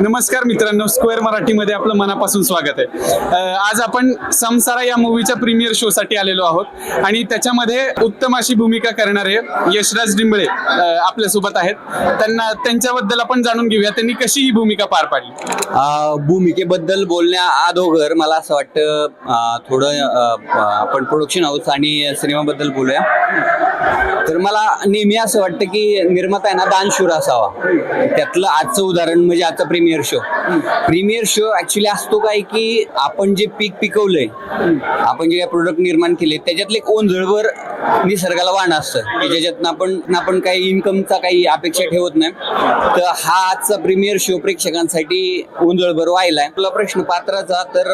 नमस्कार मित्रांनो स्क्वेअर मराठीमध्ये आपलं मनापासून स्वागत आहे. आज आपण समसारा या मूवीच्या प्रीमियर शो साठी आलेलो आहोत आणि त्याच्यामध्ये उत्तम अशी भूमिका करणारे यशराज डिंबळे आपल्यासोबत आहेत. त्यांना त्यांच्याबद्दल आपण जाणून घेऊया. त्यांनी कशी ही भूमिका पार पाडली? भूमिकेबद्दल बोलण्या अगोदर मला असं वाटतं थोडं आपण प्रोडक्शन हाऊस आणि सिनेमाबद्दल बोलूया. तर मला नेहमी असं वाटतं की निर्माता आहे ना दानशूर असावा. त्यातलं आजचं उदाहरण म्हणजे आजचा premiere show. Premiere show actually असतो काय की आपण जे पीक पिकवलंय आपण जे काही प्रोडक्ट निर्माण केले त्याच्यातले एक ओंजळभर निसर्गाला वाण असतं. की ज्याच्यातनं आपण आपण काही इन्कमचा काही अपेक्षा ठेवत नाही. तर हा आजचा प्रीमियर शो प्रेक्षकांसाठी ओंजळभर आहे आपला प्रश्न पात्राचा तर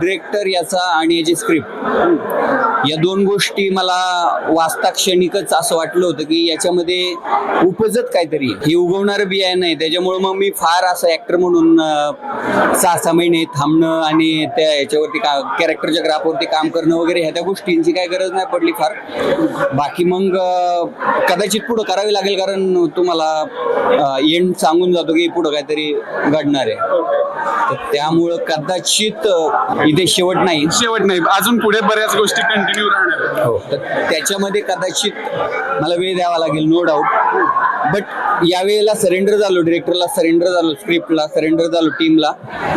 डिरेक्टर याचा आणि याची स्क्रिप्ट या दोन गोष्टी मला वाचता क्षणिकच असं वाटलं होतं की याच्यामध्ये उपजत काहीतरी. हे उगवणारं बियाणं नाही त्याच्यामुळे मग मी फार असं ऍक्टर म्हणून सहा सहा महिने थांबणं आणि त्या याच्यावरती का कॅरेक्टरच्या ग्राफवरती काम करणं वगैरे ह्या त्या गोष्टींची काही गरज नाही पडली फार. बाकी मग कदाचित पुढं करावी लागेल कारण तुम्हाला एंड सांगून जातो की पुढं काहीतरी घडणार आहे. तर त्यामुळं कदाचित इथे शेवट नाही. शेवट नाही. अजून पुढे बऱ्याच गोष्टी कंटिन्यू राहणार. हो तर त्याच्यामध्ये कदाचित मला वेळ द्यावा लागेल नो डाऊट बट यावेळेला सरेंडर झालो डिरेक्टरला सरेंडर झालो स्क्रिप्टला सरेंडर झालो टीमला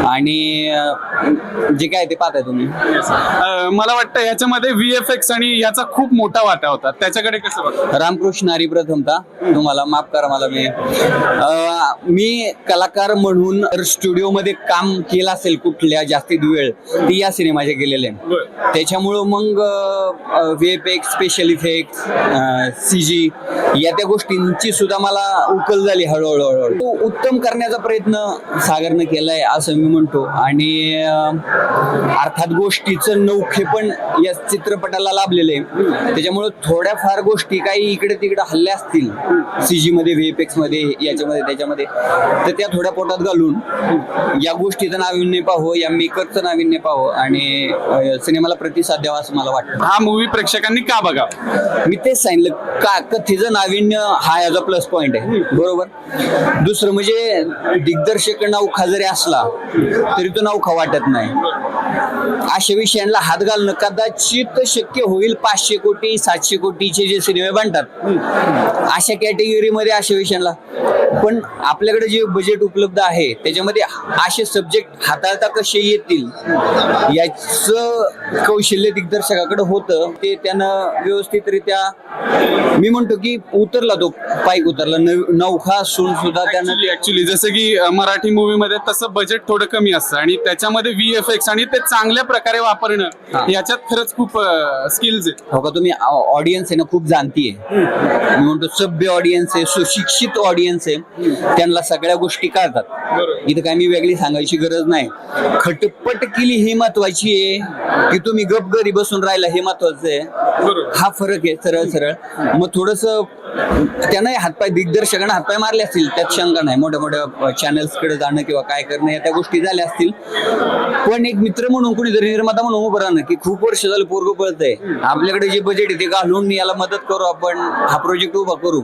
आणि अं, जे काय ते पाहताय तुम्ही. अ, मला वाटतं याच्यामध्ये व्ही एफ एक्स आणि याचा खूप मोठा वाटा होता. त्याच्याकडे कसं बघता? रामकृष्ण हरी प्रथमता तुम्हाला माफ करा मला मी. अं, मी कलाकार म्हणून तर स्टुडिओमध्ये काम केलं असेल कुठल्या जास्तीत वेळ ती या सिनेमाचे. बरं. त्याच्यामुळं मग V F X special effect C G या त्या गोष्टींची सुद्धा मला उकल झाली हळूहळू हळूहळू. तो उत्तम करण्याचा प्रयत्न सागरनं केलाय असं मी म्हणतो. आणि अर्थात गोष्टीचं नौखे पण या चित्रपटाला लाभलेलं आहे. त्याच्यामुळं थोड्याफार गोष्टी काही इकडे तिकडे हल्ल्या असतील. सी जी मध्ये व्ही एफ एक्समध्ये याच्यामध्ये त्याच्यामध्ये. तर त्या थोड्या पोटात घालून या गोष्टीचं नाविन्य पाहावं या मेकरचं नाविन्य पाहावं आणि सिनेमाला प्रतिसाद द्यावा असं मला वाटतं. हा मूवी प्रेक्षकांनी का बघावा? मी तेच सांगितलं का कथेचं नाविन्य हा याचा प्लस पॉइंट आहे. बरोबर? दुसरं म्हणजे दिग्दर्शक नौखा जरी असला तरी तो नौखा वाटत नाही. अशा विषयांना हात घालणं कदाचित शक्य होईल. पाचशे कोटी सातशे कोटीचे जे सिनेमे बनतात. अशा कॅटेगरीमध्ये अशा विषयांना. पण आपल्याकडे जे बजेट उपलब्ध आहे त्याच्यामध्ये असे सब्जेक्ट हाताळता कसे येतील याच कौशल्य दिग्दर्शकाकडे होतं. ते त्यानं व्यवस्थितरित्या मी म्हणतो की उतरला तो पाईक उतरला. नौखा असून सुद्धा त्यानं ऍक्च्युली जसं की मराठी मूवी मध्ये तसं बजेट थोडं कमी असतं. आणि त्याच्यामध्ये व्ही एफ एक्स आणि ते चांगल्या प्रकारे. वापरणं याच्यात खरंच खूप स्किल्स आहेत. हो का? तुम्ही ऑडियन्स आहे ना खूप जाणतीये. मी म्हणतो सभ्य ऑडियन्स आहे सुशिक्षित ऑडियन्स आहे. त्यांना सगळ्या गोष्टी कळतात. इथं काय मी वेगळी सांगायची गरज नाही. खटपट केली हे महत्वाची आहे की तुम्ही गप घरी बसून राहिला हे महत्वाचं आहे. हा फरक आहे सरळ सरळ. मग थोडस त्यांनाही हातपाय दिग्दर्शकांना हातपाय मारले असतील. त्यात शंका नाही. मोठ्या मोठ्या चॅनल्सकडे जाणं किंवा काय करणं या त्या गोष्टी झाल्या असतील. पण एक मित्र म्हणून कुणीतरी निर्माता म्हणून उभं राहणं की खूप वर्ष झालं पोरग पळत आहे आपल्याकडे जे बजेट आहे ते घालून याला मदत करू आपण हा प्रोजेक्ट उभा करू.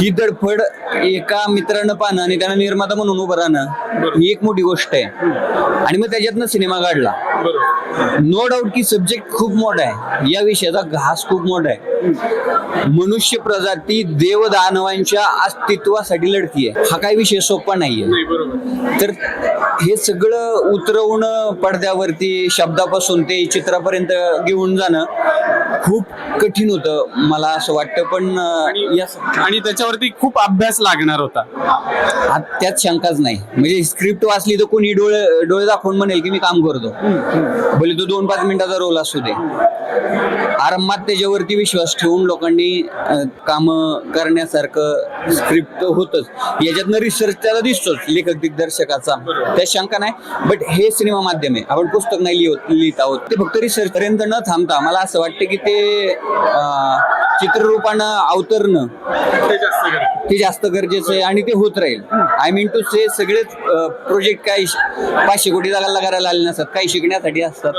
ही धडफड एका मित्रानं पाहणं आणि त्यानं निर्माता म्हणून उभं राहणं ही एक मोठी गोष्ट आहे. आणि मग त्याच्यातनं सिनेमा काढला. नो डाऊट की सब्जेक्ट खूप मोठा आहे. या विषयाचा घास खूप मोठा आहे. मनुष्य प्रजाती देव दानवांच्या अस्तित्वासाठी लढतीये. हा काही विषय सोपा नाहीये. तर हे सगळं उतरवणं पडद्यावरती शब्दापासून ते चित्रापर्यंत घेऊन जाणं खूप कठीण होतं मला असं वाटतं. पण आणि त्याच्यावरती खूप अभ्यास लागणार होता. आत त्यात शंकाच नाही. म्हणजे स्क्रिप्ट वाचली तर कोणी डोळे डोळे दाखवून म्हणेल की मी काम करतो. भले तो दोन पाच मिनिटाचा रोल असू दे. आरंभात त्याच्यावरती विश्वास ठेवून लोकांनी काम करण्यासारखं स्क्रिप्ट होतच. याच्यातनं रिसर्च त्याला दिसतोच लेखक दिग्दर्शकाचा. त्या शंका नाही. बट हे सिनेमा माध्यम आहे. आपण पुस्तक नाही लिहित लिहित आहोत. ते फक्त रिसर्च पर्यंत न थांबता मला असं वाटतं की ते चित्ररूपानं अवतरणं ते जास्त गरजेचं. आहे आणि ते होत राहील. आय मीन टू से सगळेच प्रोजेक्ट काही पाचशे कोटी जागाला करायला आले नसतात काही शिकण्यासाठी असतात.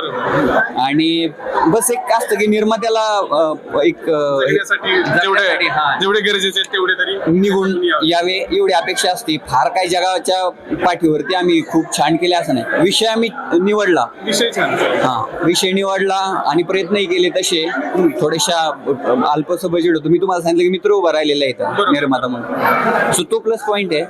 आणि बस एक असतं की निर्मात्याला एक जेवढे गरजेचे आहेत तेवढे तरी निघून यावे. एवढी अपेक्षा असते. फार काही जगाच्या पाठीवरती आम्ही खूप छान केले असं नाही. विषय आम्ही निवडला. विषय छान हा विषय निवडला आणि प्रयत्नही केले तसे. थोड्याशा अल्पस बजेट होतं. मी तुम्हाला सांगितलं की मित्र उभा राहिलेला आहे. इथं निर्माता मग सो तो प्लस पॉईंट आहे.